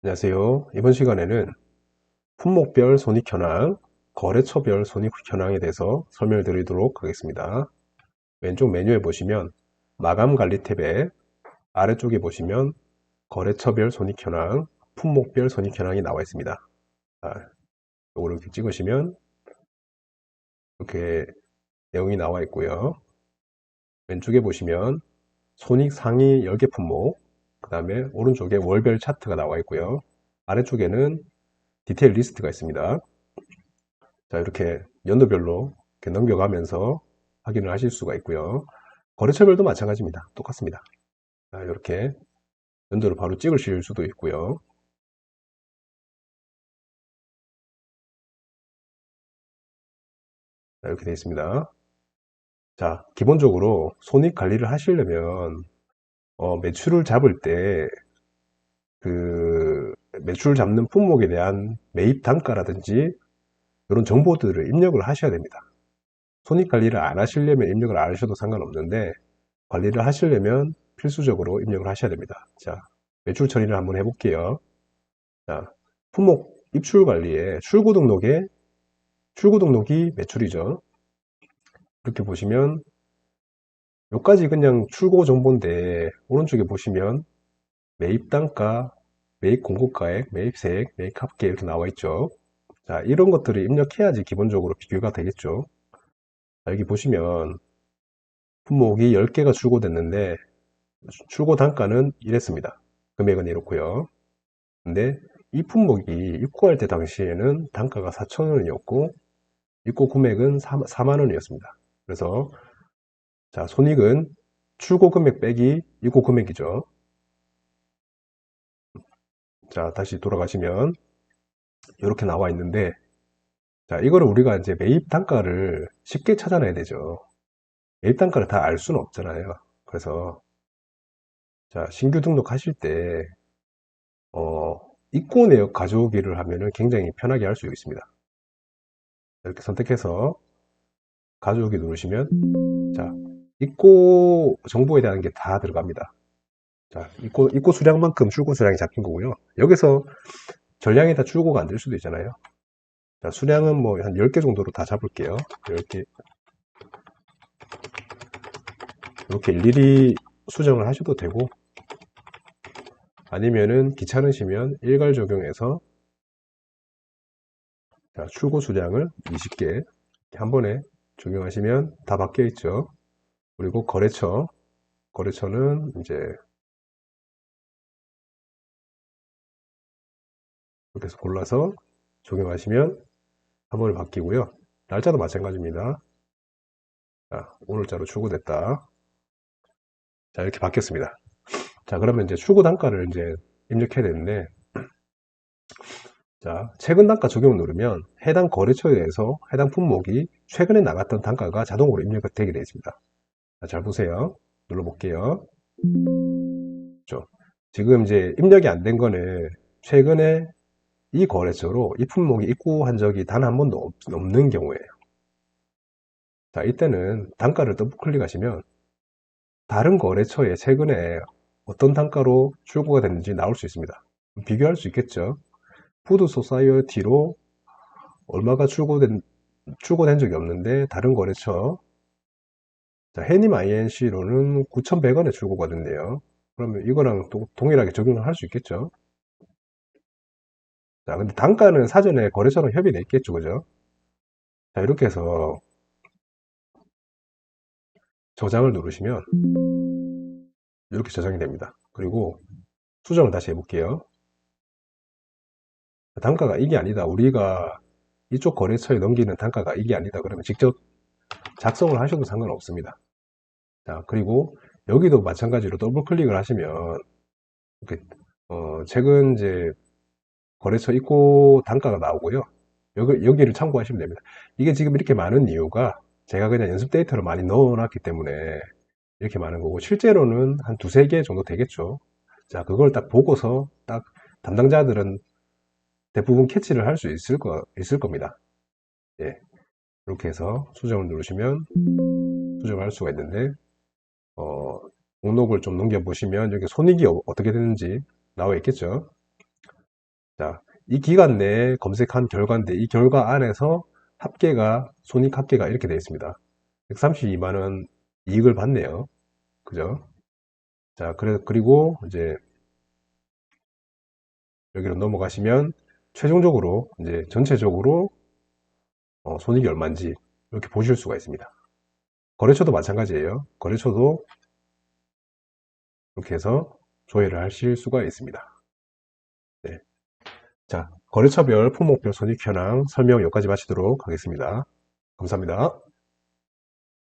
안녕하세요. 이번 시간에는 품목별 손익 현황, 거래처별 손익 현황에 대해서 설명을 드리도록 하겠습니다. 왼쪽 메뉴에 보시면 마감 관리 탭에 아래쪽에 보시면 거래처별 손익 현황, 품목별 손익 현황이 나와 있습니다. 자, 이거를 이렇게 찍으시면 이렇게 내용이 나와 있고요. 왼쪽에 보시면 손익 상위 10개 품목, 그 다음에 오른쪽에 월별 차트가 나와 있고요. 아래쪽에는 디테일 리스트가 있습니다. 자, 이렇게 연도별로 이렇게 넘겨가면서 확인을 하실 수가 있고요. 거래처별도 마찬가지입니다. 똑같습니다. 자, 이렇게 연도를 바로 찍으실 수도 있고요. 자, 이렇게 되어 있습니다. 자, 기본적으로 손익 관리를 하시려면 어, 매출을 잡을 때 그 매출 잡는 품목에 대한 매입 단가라든지 이런 정보들을 입력을 하셔야 됩니다. 손익 관리를 안 하시려면 입력을 안 하셔도 상관없는데 관리를 하시려면 필수적으로 입력을 하셔야 됩니다. 자, 매출 처리를 한번 해볼게요. 자, 품목 입출 관리에 출고 등록에 출고 등록이 매출이죠. 이렇게 보시면 여기까지 그냥 출고 정보인데 오른쪽에 보시면 매입 단가, 매입 공고가액, 매입세액, 매입 합계 이렇게 나와 있죠. 자, 이런 것들을 입력해야지 기본적으로 비교가 되겠죠. 자, 여기 보시면 품목이 10개가 출고됐는데 출고 단가는 이랬습니다. 금액은 이렇고요. 근데 이 품목이 입고할 때 당시에는 단가가 4,000원이었고 입고 금액은 4만원이었습니다. 그래서 자, 손익은 출고 금액 빼기 입고 금액이죠. 자, 다시 돌아가시면 이렇게 나와 있는데 자, 이거를 우리가 이제 매입 단가를 쉽게 찾아내야 되죠. 매입 단가를 다 알 수는 없잖아요. 그래서 자, 신규 등록하실 때 어, 입고 내역 가져오기를 하면은 굉장히 편하게 할 수 있습니다. 이렇게 선택해서 가져오기 누르시면 자, 입고 정보에 대한 게 다 들어갑니다. 자, 입고, 입고 수량만큼 출고 수량이 잡힌 거고요. 여기서 전량이 다 출고가 안 될 수도 있잖아요. 자, 수량은 뭐 한 10개 정도로 다 잡을게요. 이렇게 이렇게 일일이 수정을 하셔도 되고 아니면은 귀찮으시면 일괄 적용해서 자, 출고 수량을 20개 한 번에 적용하시면 다 바뀌어 있죠. 그리고 거래처 거래처는 이제 이렇게 해서 골라서 적용하시면 한 번에 바뀌고요. 날짜도 마찬가지입니다. 자, 오늘자로 출고됐다. 자, 이렇게 바뀌었습니다. 자, 그러면 이제 출고 단가를 이제 입력해야 되는데, 자, 최근 단가 적용을 누르면 해당 거래처에 대해서 해당 품목이 최근에 나갔던 단가가 자동으로 입력되게 되어 있습니다. 자, 잘 보세요. 눌러볼게요. 지금 이제 입력이 안 된 거는 최근에 이 거래처로 이 품목이 입고한 적이 단 한 번도 없 는 경우에요. 자, 이때는 단가를 더블 클릭하시면 다른 거래처에 최근에 어떤 단가로 출고가 됐는지 나올 수 있습니다. 비교할 수 있겠죠. 푸드 소사이어티로 얼마가 출고된, 출고된 적이 없는데 다른 거래처 자, 해님 INC로는 9,100원에 출고가 된대요. 그러면 이거랑 또 동일하게 적용을 할 수 있겠죠. 자, 근데 단가는 사전에 거래처랑 협의돼 있겠죠, 그죠? 자, 이렇게 해서 저장을 누르시면 이렇게 저장이 됩니다. 그리고 수정을 다시 해볼게요. 단가가 이게 아니다. 우리가 이쪽 거래처에 넘기는 단가가 이게 아니다. 그러면 직접 작성을 하셔도 상관없습니다. 자, 그리고 여기도 마찬가지로 더블 클릭을 하시면 어, 최근 이제 거래처 입고 단가가 나오고요. 여기, 여기를 참고하시면 됩니다. 이게 지금 이렇게 많은 이유가 제가 그냥 연습 데이터를 많이 넣어놨기 때문에 이렇게 많은 거고 실제로는 한 두세 개 정도 되겠죠. 자, 그걸 딱 보고서 딱 담당자들은 대부분 캐치를 할 수 있을 거, 있을 겁니다. 예. 이렇게 해서 수정을 누르시면 수정을 할 수가 있는데, 어, 목록을 좀 넘겨보시면 여기 손익이 어, 어떻게 되는지 나와 있겠죠. 자, 이 기간 내에 검색한 결과인데 이 결과 안에서 합계가 손익 합계가 이렇게 되어 있습니다. 132만 원 이익을 받네요. 그죠? 자, 그래 그리고 이제 여기로 넘어가시면 최종적으로 이제 전체적으로 어, 손익이 얼마인지 이렇게 보실 수가 있습니다. 거래처도 마찬가지예요. 거래처도 이렇게 해서 조회를 하실 수가 있습니다. 네. 자, 거래처별 품목별 손익 현황 설명 여기까지 마치도록 하겠습니다. 감사합니다.